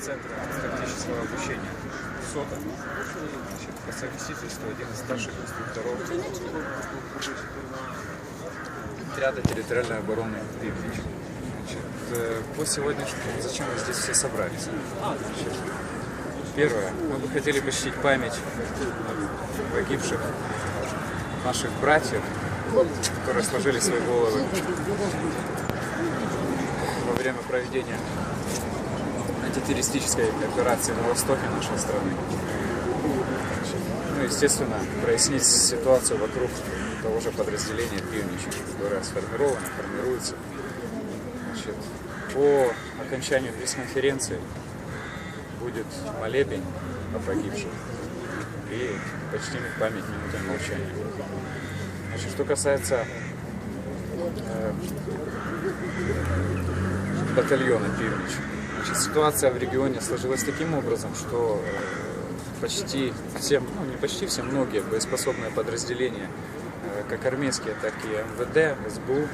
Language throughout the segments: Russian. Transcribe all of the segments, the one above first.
Центра тактического обучения СОТа. Значит, по совместительству один из старших инструкторов отряда территориальной обороны Пивнич. Значит, э, по сегодняшнему, зачем мы здесь все собрались? Значит, первое, мы бы хотели почтить память погибших наших братьев, которые сложили свои головы во время проведения антитеррористической операции на востоке нашей страны. Ну, естественно, прояснить ситуацию вокруг того же подразделения Пивнич, которое сформировано, формируется. Значит, по окончанию пресс-конференции будет молебень о погибших и почтим их память минутой молчания. Значит, что касается э, батальона Пивнич, значит, ситуация в регионе сложилась таким образом, что э, почти все, ну не почти все, многие боеспособные подразделения, э, как армейские, так и МВД, СБУ,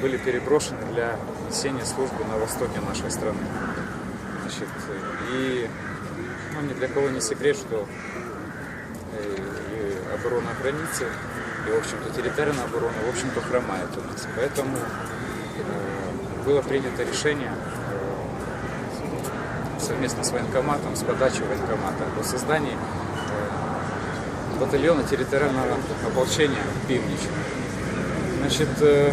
были переброшены для несения службы на востоке нашей страны. Значит, и ну, ни для кого не секрет, что э, и оборона границы, и, в общем-то, территориальная оборона, в общем-то, хромает у нас. Поэтому э, было принято решение э, совместно с военкоматом, с подачей военкомата о создании э, батальона территориального ополчения «Пивнич». Значит, э,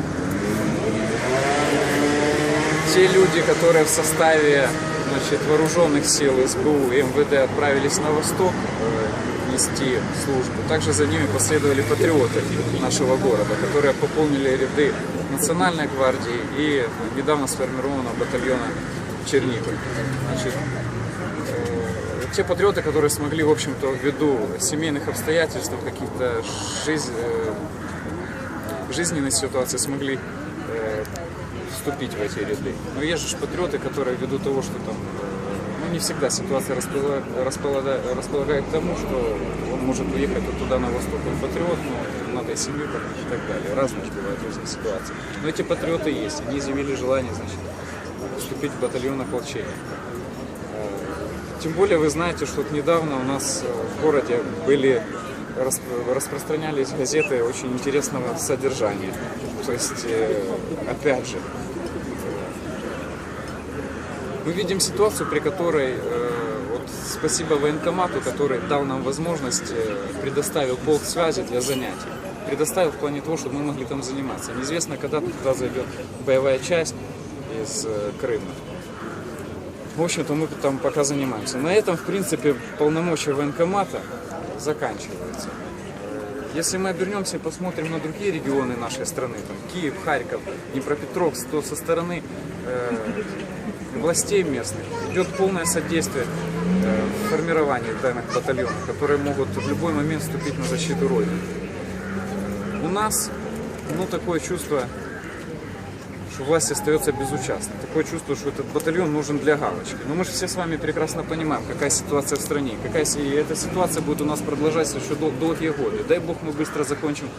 те люди, которые в составе значит, вооруженных сил СБУ и МВД отправились на восток э, нести службу. Также за ними последовали патриоты нашего города, которые пополнили ряды Национальной гвардии и недавно сформированного батальона Черниговый. Значит, э, те патриоты, которые смогли, в общем-то, ввиду семейных обстоятельств, каких-то жизнь, э, жизненной ситуации смогли э, вступить в эти ряды. Но есть же патриоты, которые ввиду того, что там ну, не всегда ситуация располагает, располагает, к тому, что он может уехать вот туда на восток. Он патриот, но надо и семью и так далее. Разные бывают разные ситуации. Но эти патриоты есть, они изъявили желание, значит, вступить в батальон ополчения. Э, Тем более вы знаете, что вот недавно у нас э, в городе были расп- распространялись газеты очень интересного содержания. То есть, э, опять же, мы видим ситуацию, при которой вот, спасибо военкомату, который дал нам возможность, предоставил полк связи для занятий. Предоставил в плане того, чтобы мы могли там заниматься. Неизвестно, когда туда зайдет боевая часть из э, Крыма. В общем-то, мы там пока занимаемся. На этом, в принципе, полномочия военкомата заканчиваются. Если мы обернемся и посмотрим на другие регионы нашей страны, там Киев, Харьков, Днепропетровск, то со стороны э, властей местных идет полное содействие э, формировании данных батальонов, которые могут в любой момент вступить на защиту Родины. У нас, ну, такое чувство, что власть остается безучастной. Такое чувство, что этот батальон нужен для галочки. Но мы же все с вами прекрасно понимаем, какая ситуация в стране. Какая, и эта ситуация будет у нас продолжаться еще дол- долгие годы. Дай бог мы быстро закончим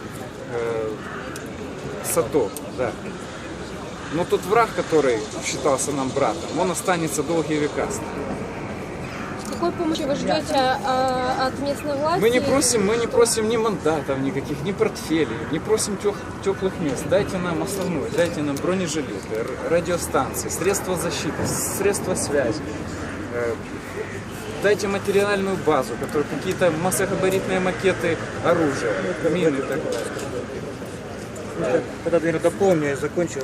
э, САТО, да. Но тот враг, который считался нам братом, он останется долгие века с. Какой помощи вы ждете а, от местной власти? Мы не просим, мы не просим ни мандатов никаких, ни портфелей, не просим тех, теплых мест. Дайте нам основное, дайте нам бронежилеты, радиостанции, средства защиты, средства связи. Э, Дайте материальную базу, которые какие-то массогабаритные макеты оружия, мины и так далее. Я Тогда, наверное, дополню и закончу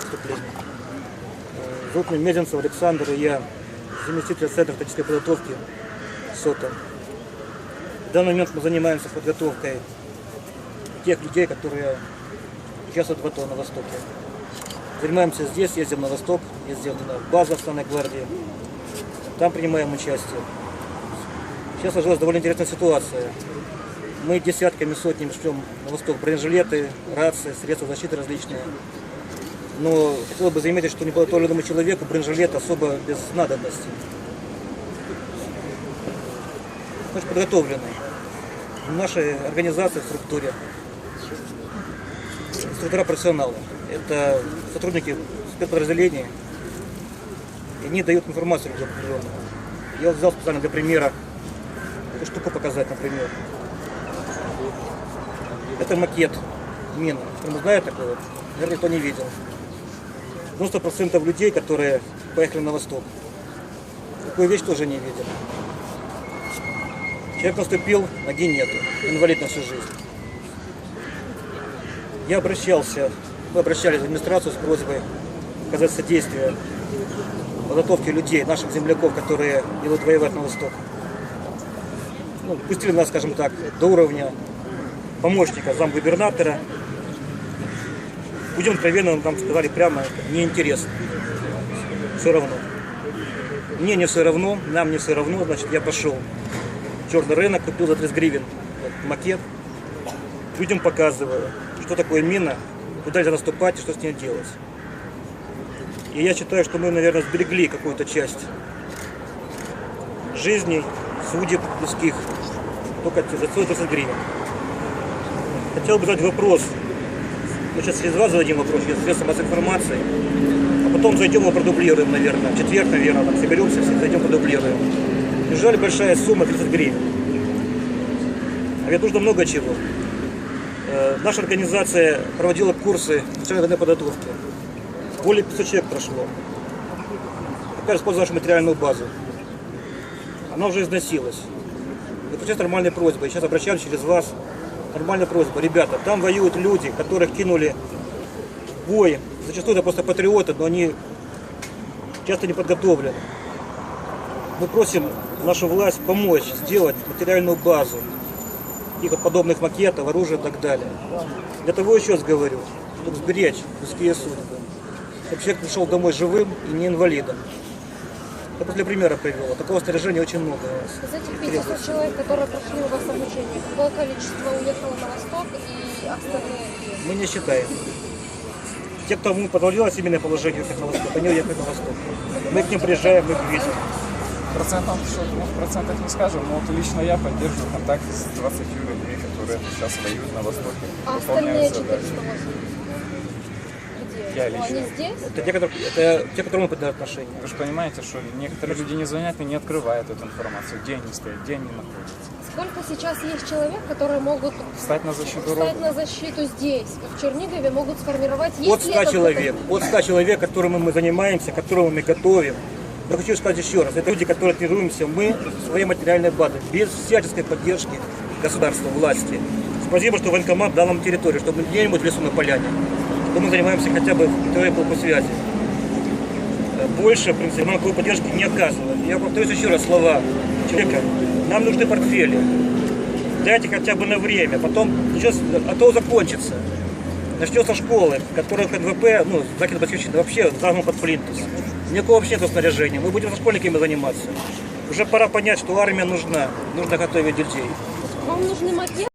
выступление. Э, меня Мезенцев Александр, и я заместитель Центра тактической подготовки СОТа. В данный момент мы занимаемся подготовкой тех людей, которые участвуют в АТО на Востоке. Занимаемся здесь, ездим на Восток, ездим на базу Основной гвардии. Там принимаем участие. Сейчас сложилась довольно интересная ситуация. Мы десятками, сотнями шлем на восток бронежилеты, рации, средства защиты различные. Но хотел бы заметить, что неподготовленному человеку бронежилет особо без надобности. Мы же подготовлены. В нашей организации, в структуре, структура профессионалов. Это сотрудники спецподразделений, они дают информацию людям определенную. Я взял специально для примера эту штуку показать, например. Это макет мины. Кто знает такое? Наверное, никто не видел. 90% людей, которые поехали на восток, такую вещь тоже не видели. Человек наступил, ноги нету, инвалид на всю жизнь. Я обращался, мы обращались в администрацию с просьбой оказать содействие подготовке людей, наших земляков, которые идут воевать на восток. Ну, пустили нас, скажем так, до уровня помощника замгубернатора. Будем откровенно, нам сказали прямо, неинтересно. Все равно. Мне не все равно, нам не все равно, значит, я пошел черный рынок, купил за 30 гривен макет. Людям показываю, что такое мина, куда нельзя наступать и что с ней делать. И я считаю, что мы, наверное, сберегли какую-то часть жизней, судеб людских, только за 130 гривен. Хотел бы задать вопрос. Мы сейчас вас зададим вопрос, средства массовой информации. А потом зайдем его продублируем, наверное. В четверг, наверное, там соберемся, все зайдем продублируем. Неужели большая сумма 30 гривен? А ведь нужно много чего. Э, Наша организация проводила курсы начальной подготовки. Более 500 человек прошло. Теперь используем нашу материальную базу. Она уже износилась. И сейчас нормальная просьба. И сейчас обращаемся через вас. Нормальная просьба. Ребята, там воюют люди, которых кинули в бой. Зачастую это просто патриоты, но они часто не подготовлены. Мы просим нашу власть помочь сделать материальную базу вот подобных макетов, оружия и так далее. Для того еще раз говорю, чтобы сберечь людские судьбы. Чтобы человек пришел домой живым и не инвалидом. Я просто для примера привел. Такого снаряжения очень много. Из этих 500 человек, которые прошли у вас обучение, какое количество уехало на восток и остальные? Мы не считаем. Те, кто мы подвалилось именно положение уехать на восток, они уехали на восток. Мы к ним приезжаем, мы их видим. Процентом, что, ну, в процентах не скажем, но вот лично я поддерживаю контакт с 20 людьми, которые сейчас воюют на Востоке, А остальные выполняют 408? задачи. Где? Я Ну, лично. Они здесь? Это те, которые, это те, которым мы поддаем отношения. Вы же понимаете, что некоторые люди не звонят и не открывают эту информацию, где они стоят, где они находятся. Сколько сейчас есть человек, которые могут Встать на защиту встать на защиту здесь, в Чернигове, могут сформировать... От Есть ли 100 это человек, от 100 человек, которыми мы занимаемся, которым мы готовим. Но хочу сказать еще раз, это люди, которые тренируемся мы своей материальной базой, без всяческой поддержки государства, власти. Спасибо, что военкомат дал нам территорию, чтобы где-нибудь в лесу на поляне, что мы занимаемся хотя бы второй полку связи. Э, Больше, в принципе, нам такой поддержки не оказывают. Я повторюсь еще раз слова человека. Нам нужны портфели. Дайте хотя бы на время, потом сейчас, а то закончится. Начнется школы, которых НВП, ну, Захид Батьковщина, вообще загнул под плинтус. Никакого вообще нет снаряжения. Мы будем со школьниками заниматься. Уже пора понять, что армия нужна. Нужно готовить детей. Вам нужны макеты?